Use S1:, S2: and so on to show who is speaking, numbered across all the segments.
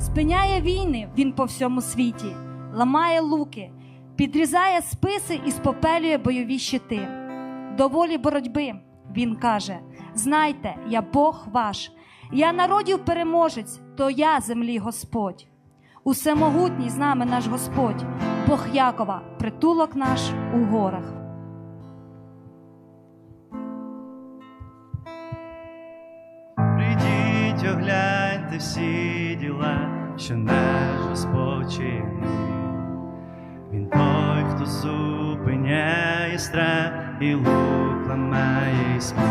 S1: Спиняє війни він по всьому світі, ламає луки, підрізає списи і спопелює бойові щити. До волі боротьби він каже: Знайте, я Бог ваш, я народів переможець, то я землі Господь. Усемогутній з нами наш Господь, Бог Якова, притулок наш у горах.
S2: Всі діла, що наш Господь чинив. Він той, хто зупиняє страх і лук ламає і сміх.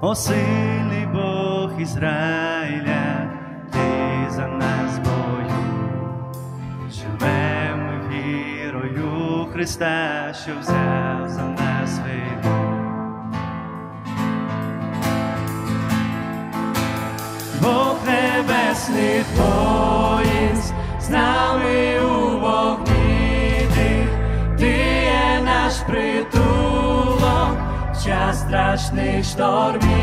S2: О, сильний Бог Ізраїля, ти за нас бою. Живемо вірою Христа, що взяв за нас вину. Небесних воїнств, з нами у вогні тих, ти є наш притулок, час страшних штормів,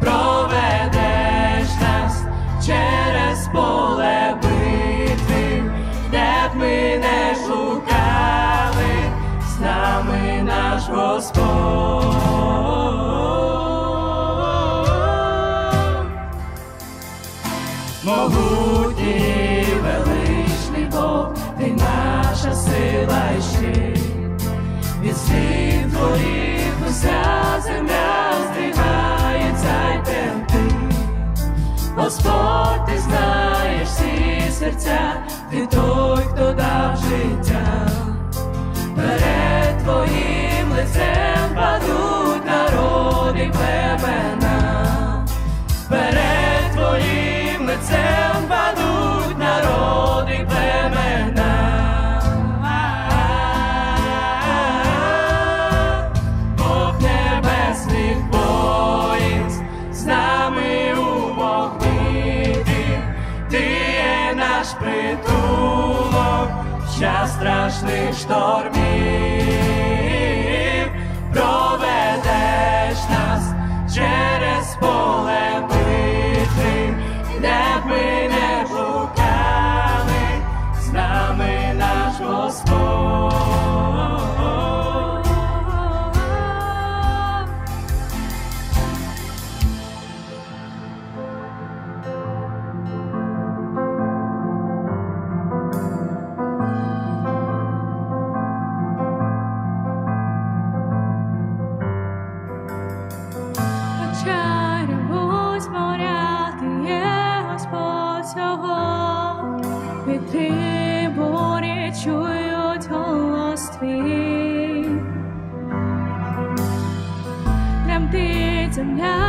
S2: проведеш нас через поле битви, де б ми не шукали, з нами наш Господь. Могутній величний Бог, ти наша сила і щит. Від слів твоїх уся земля здригається й тремтить. Господь, ти знаєш всі серця, ти той, хто дав життя. Притулок, час страшних штормів,
S3: всього, бурі чують голос твій. Тремтить земля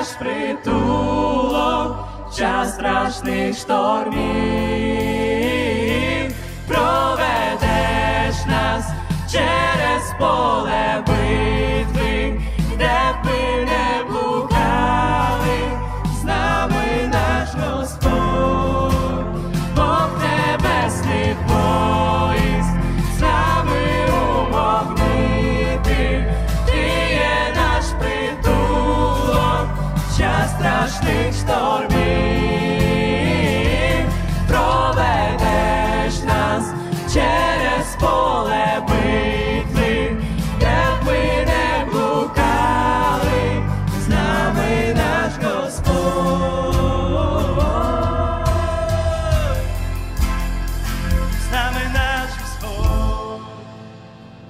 S2: наш притулок, час страшних штормів, проведеш нас через поле